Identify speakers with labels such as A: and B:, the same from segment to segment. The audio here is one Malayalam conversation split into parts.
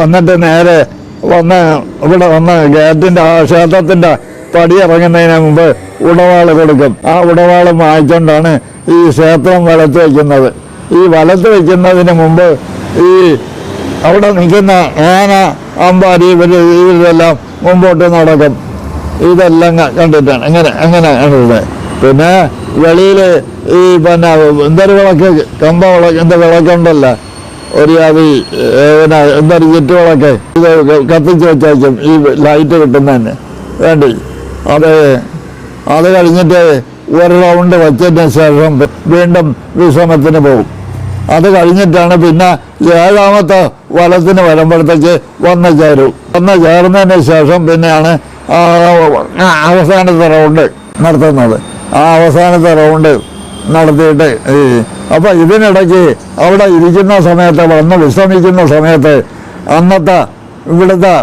A: വന്നിട്ട് നേരെ വന്ന് ഇവിടെ വന്ന് ഗേറ്റിന്റെ ആ ക്ഷേത്രത്തിന്റെ പടി ഇറങ്ങുന്നതിന് മുമ്പ് ഉടവാൾ കൊടുക്കും. ആ ഉടവാൾ വാങ്ങിച്ചുകൊണ്ടാണ് ഈ ക്ഷേത്രം വലത്ത് വയ്ക്കുന്നത് ഈ വലത്ത് വയ്ക്കുന്നതിന് മുമ്പ് ഈ അവിടെ നിൽക്കുന്ന ആന അമ്പാരി ഇവർ ഇവരെല്ലാം മുമ്പോട്ട് നടക്കും. ഇതെല്ലാം കണ്ടിട്ടാണ്. അങ്ങനെ അങ്ങനെ കണ്ടിട്ട് പിന്നെ വെളിയിൽ ഈ പിന്നെ എന്തൊരു വിളക്ക് കമ്പ വിളക്ക് എന്താ വിളക്കുണ്ടല്ലോ. ഒരു ജാതി പിന്നെ എന്തൊരു ചുറ്റു വിളക്ക് ഇത് കത്തിച്ചു വെച്ചേക്കും ഈ ലൈറ്റ് കിട്ടുന്നതിന്. വേണ്ടി. അത് അത് കഴിഞ്ഞിട്ട് ഒരു റൗണ്ട് വെച്ചതിന് ശേഷം വീണ്ടും വിശ്രമത്തിന് പോകും. അത് കഴിഞ്ഞിട്ടാണ് പിന്നെ ഏഴാമത്തെ വലത്തിന് വരുമ്പോഴത്തേക്ക് വന്ന് ചേരും. വന്ന് ചേർന്നതിന് ശേഷം പിന്നെയാണ് അവസാനത്തെ റൗണ്ട് നടത്തുന്നത്. ആ അവസാനത്തെ റൗണ്ട് നടത്തിയിട്ട് അപ്പോൾ അപ്പം ഇതിനിടയ്ക്ക് അവിടെ ഇരിക്കുന്ന സമയത്ത് വന്ന് വിശ്രമിക്കുന്ന സമയത്ത് അന്നത്തെ ഇവിടുത്തെ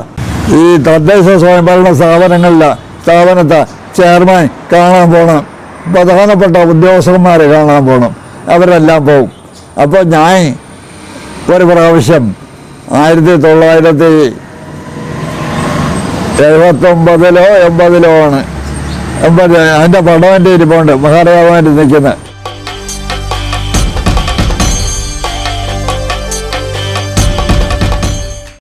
A: ഈ തദ്ദേശ സ്വയംഭരണ സ്ഥാപനങ്ങളിലെ സ്ഥാപനത്തെ ചെയർമാൻ കാണാൻ പോകണം പ്രധാനപ്പെട്ട ഉദ്യോഗസ്ഥന്മാരെ കാണാൻ പോകണം അവരെല്ലാം പോകും അപ്പോൾ ഞാൻ ഒരു പ്രാവശ്യം ആയിരത്തി തൊള്ളായിരത്തി എഴുപത്തൊമ്പതിലോ എൺപതിലോ ആണ്. എൺപത് അതിന്റെ പടം എന്റെ ഇരിപ്പുണ്ട്. മഹാരാജാവായിട്ട് നിൽക്കുന്നത്